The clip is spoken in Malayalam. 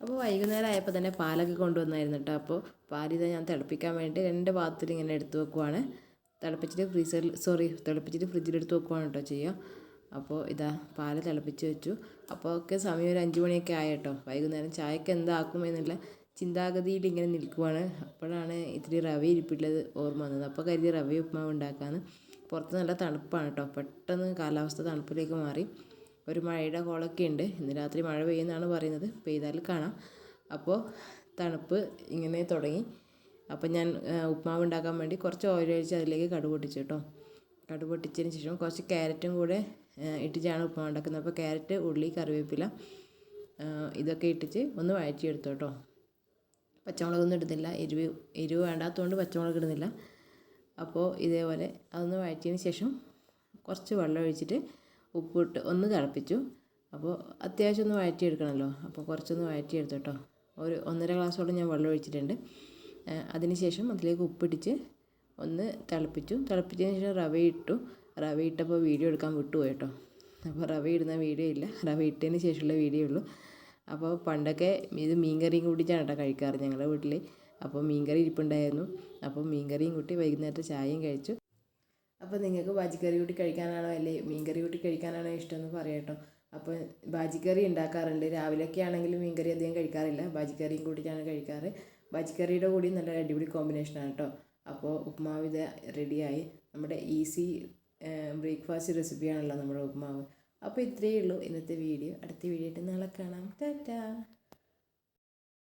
അപ്പോൾ വൈകുന്നേരം ആയപ്പോൾ തന്നെ പാലൊക്കെ കൊണ്ടുവന്നായിരുന്നു കേട്ടോ അപ്പോൾ പാലിത ഞാൻ തിളപ്പിക്കാൻ വേണ്ടി രണ്ട് പാത്രത്തിൽ ഇങ്ങനെ എടുത്ത് വെക്കുവാണ്. തിളപ്പിച്ചിട്ട് ഫ്രീസറിൽ സോറി തിളപ്പിച്ചിട്ട് ഫ്രിഡ്ജിൽ എടുത്ത് വെക്കുവാണ് കേട്ടോ ചെയ്യുക അപ്പോൾ ഇതാ പാൽ തിളപ്പിച്ച് വെച്ചു. അപ്പോൾ ഒക്കെ സമയം ഒരു അഞ്ച് മണിയൊക്കെ ആയ കേട്ടോ വൈകുന്നേരം ചായക്ക് എന്താക്കും എന്നുള്ള ചിന്താഗതിയിൽ ഇങ്ങനെ നിൽക്കുവാണ്. അപ്പോഴാണ് ഇത്തിരി റവ ഇരിപ്പിട്ടുള്ളത് ഓർമ്മ വന്നത്. അപ്പോൾ കരുതി റവ ഉപ്മാവ് ഉണ്ടാക്കാമെന്ന് പുറത്ത് നല്ല തണുപ്പാണ് കേട്ടോ പെട്ടെന്ന് കാലാവസ്ഥ തണുപ്പിലേക്ക് മാറി. ഒരു മഴയുടെ കോളൊക്കെ ഉണ്ട്. ഇന്ന് രാത്രി മഴ പെയ്യുന്നതാണ് പറയുന്നത്. പെയ്താൽ കാണാം. അപ്പോൾ തണുപ്പ് ഇങ്ങനെ തുടങ്ങി. അപ്പോൾ ഞാൻ ഉപ്മാവ് ഉണ്ടാക്കാൻ വേണ്ടി കുറച്ച് ഓയിൽ ഒഴിച്ച് അതിലേക്ക് കടുക് പൊട്ടിച്ചു കേട്ടോ. കടുക് പൊട്ടിച്ചതിന് ശേഷം കുറച്ച് ക്യാരറ്റും കൂടെ ഇട്ടിട്ടാണ് ഉപ്മാവ് ഉണ്ടാക്കുന്നത്. അപ്പോൾ ക്യാരറ്റ് ഉള്ളി കറിവേപ്പില ഇതൊക്കെ ഇട്ടിച്ച് ഒന്ന് വഴറ്റിയെടുത്തു കേട്ടോ. പച്ചമുളകൊന്നും ഇടുന്നില്ല. എരിവ് എരിവ് വേണ്ടാത്തതുകൊണ്ട് പച്ചമുളക് ഇടുന്നില്ല. അപ്പോൾ ഇതേപോലെ അതൊന്ന് വഴറ്റിയതിന് ശേഷം കുറച്ച് വെള്ളം ഒഴിച്ചിട്ട് ഉപ്പിട്ട് ഒന്ന് തിളപ്പിച്ചു. അപ്പോൾ അത്യാവശ്യം ഒന്ന് വഴറ്റിയെടുക്കണമല്ലോ. അപ്പോൾ കുറച്ചൊന്ന് വഴറ്റിയെടുത്തു കേട്ടോ. ഒരു ഒന്നര ഗ്ലാസ്സോളം ഞാൻ വെള്ളം ഒഴിച്ചിട്ടുണ്ട്. അതിന് ശേഷം അതിലേക്ക് ഉപ്പിടിച്ച് ഒന്ന് തിളപ്പിച്ചു. തിളപ്പിച്ചതിന് ശേഷം റവ ഇട്ടു. റവ ഇട്ടപ്പോൾ വീഡിയോ എടുക്കാൻ വിട്ടുപോയി കേട്ടോ. അപ്പോൾ റവ ഇടുന്ന വീഡിയോ ഇല്ല. റവ ഇട്ടതിന് ശേഷമുള്ള വീഡിയോ ഉള്ളൂ. അപ്പോൾ പണ്ടൊക്കെ ഇത് മീൻകറിയും കൂട്ടിയിട്ടാണ് കേട്ടോ കഴിക്കാറ് ഞങ്ങളുടെ വീട്ടിൽ. അപ്പോൾ മീൻകറി ഇരിപ്പുണ്ടായിരുന്നു. അപ്പോൾ മീൻകറിയും കൂട്ടി വൈകുന്നേരത്തെ ചായയും കഴിച്ചു. അപ്പോൾ നിങ്ങൾക്ക് ബാജിക്കറി കൂട്ടി കഴിക്കാനാണോ അല്ലെ? മീൻകറി കൂട്ടി കഴിക്കാനാണോ ഇഷ്ടം എന്ന് പറയട്ടോ. അപ്പോൾ ബാജിക്കറി ഉണ്ടാക്കാറുണ്ട്. രാവിലെയൊക്കെ ആണെങ്കിൽ മീൻകറി അധികം കഴിക്കാറില്ല. ബാജിക്കറിയും കൂട്ടിയിട്ടാണ് കഴിക്കാറ്. ബാജിക്കറിയുടെ കൂടി നല്ല അടിപൊളി കോമ്പിനേഷനാണ് കേട്ടോ. അപ്പോൾ ഉപ്മാവ് ഇത് റെഡിയായി നമ്മുടെ ഈസി ബ്രേക്ക്ഫാസ്റ്റ് റെസിപ്പിയാണല്ലോ നമ്മുടെ ഉപ്മാവ്. അപ്പോൾ ഇത്രയേ ഉള്ളൂ ഇന്നത്തെ വീഡിയോ അടുത്ത വീഡിയോ ആയിട്ട് നാളെ കാണാം. ടാറ്റാ.